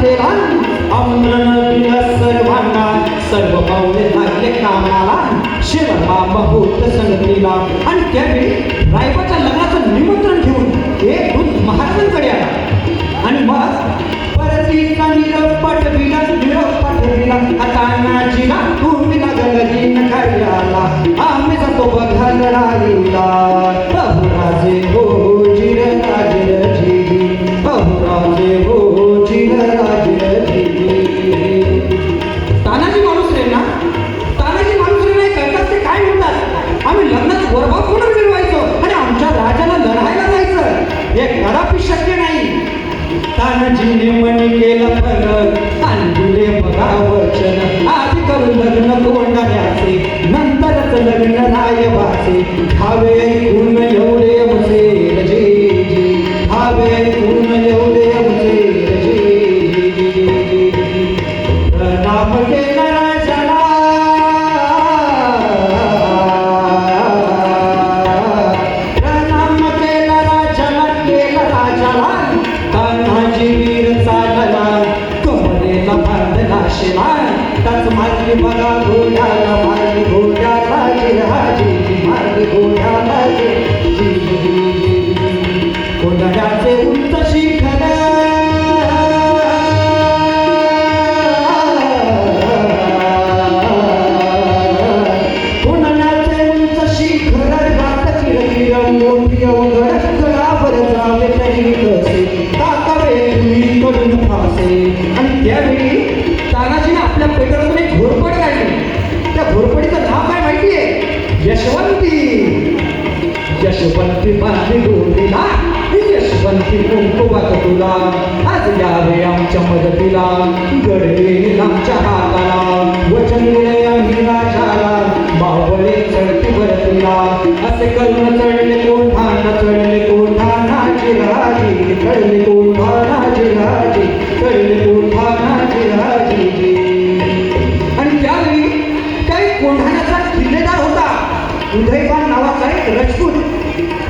केला आमंत्रण दिलं सर्वांना सर्व पाहुणे लागले कामाला. शिरमा बहुत संगतीला. आणि त्यावेळी रायबाच्या लग्नाचं निमंत्रण घेऊन एक दूध महाराजांकडे आला. आणि मग परतीचा निरव पाठविला निरव पाठविला आता Shiva, that's my Shiva, Yashwanti बांधली गोंडीला यशवंती कुंकुवात तुला. आज यावे आमच्या मदतीला. गडवे आमच्या हाताला. वचन दिले आम्ही राजाला. बावळे चढती वर तुला असे कर्ण चढले कोठान चढले कोठानाची राजी. चढले कोठानाची राजी. चढले कोठानाची राजी. आणि त्यावेळी काही कोठाण्याचा किल्लेदार होता. उदयबा नावाचा एक रजपूत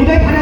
오늘